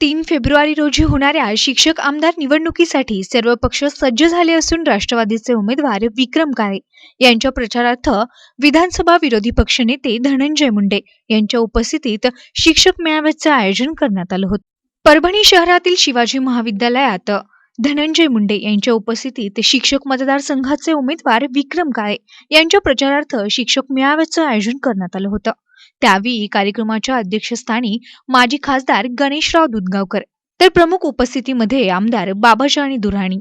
तीन फेब्रुवारी रोजी होणाऱ्या शिक्षक आमदार निवडणुकीसाठी सर्व पक्ष सज्ज झाले असून राष्ट्रवादीचे उमेदवार विक्रम काळे यांच्या प्रचारार्थ विधानसभा विरोधी पक्षनेते धनंजय मुंडे यांच्या उपस्थितीत शिक्षक मेळाव्याचे आयोजन करण्यात आलं होतं. परभणी शहरातील शिवाजी महाविद्यालयात धनंजय मुंडे यांच्या उपस्थितीत शिक्षक मतदारसंघाचे उमेदवार विक्रम काळे यांच्या प्रचारार्थ शिक्षक मेळाव्याचं आयोजन करण्यात आलं होतं. त्यावेळी कार्यक्रमाच्या अध्यक्षस्थानी माजी खासदार गणेशराव दुधगावकर तर प्रमुख उपस्थितीमध्ये आमदार बाबाजानी दुराणी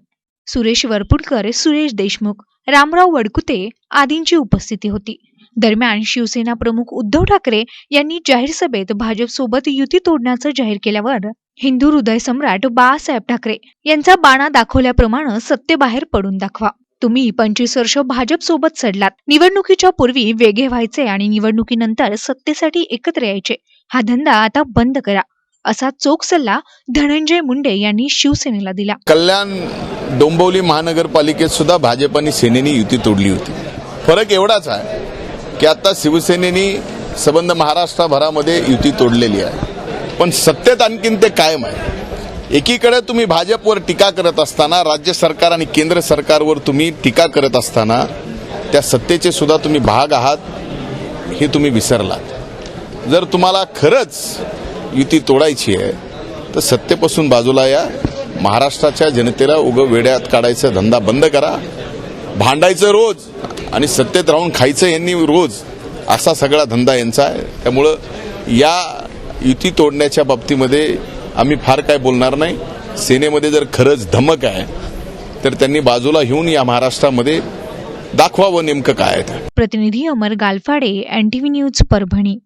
सुरेश वरपुडकर सुरेश देशमुख रामराव वडकुते आदींची उपस्थिती होती. दरम्यान शिवसेना प्रमुख उद्धव ठाकरे यांनी जाहीर सभेत भाजपसोबत युती तोडण्याचं जाहीर केल्यावर हिंदू हृदय सम्राट बाळासाहेब ठाकरे यांचा बाणा दाखवल्याप्रमाणे सत्तेबाहेर पडून दाखवा. तुम्ही पंचवीस वर्ष भाजप सोबत चढलात. निवडणुकीच्या पूर्वी वेगळे व्हायचे आणि निवडणुकीनंतर सत्तेसाठी एकत्र यायचे. हा धंदा आता बंद करा. असा चोख सल्ला धनंजय मुंडे यांनी शिवसेनेला दिला. कल्याण डोंबिवली महानगरपालिकेत सुद्धा भाजप आणि सेनेने युती तोडली होती. फरक एवढाच आहे की आता शिवसेनेने संबंध महाराष्ट्रभरामध्ये युती तोडलेली आहे. पण सत्तेत आणखीन ते कायम आहे. एकीकडे तुम्ही भाजपवर टीका करत असताना राज्य सरकार आणि केंद्र सरकारवर तुम्ही टीका करत असताना त्या सत्तेचे सुद्धा तुम्ही भाग आहात हे तुम्ही विसरलात. जर तुम्हाला खरंच युती तोडायची आहे तर सत्तेपासून बाजूला या. महाराष्ट्राच्या जनतेला उगं वेड्यात काढायचा धंदा बंद करा. भांडायचं रोज आणि सत्तेत राहून खायचं यांनी रोज असा सगळा धंदा यांचा आहे. त्यामुळं या युती तोडण्याच्या बाबतीमध्ये आम्ही फार काय बोलणार नाही. सेनेमध्ये जर खरंच धमक आहे तर त्यांनी बाजूला घेऊन या महाराष्ट्रामध्ये दाखवावं नेमकं काय प्रतिनिधी अमर गालफाडे एनटीव्ही न्यूज परभणी.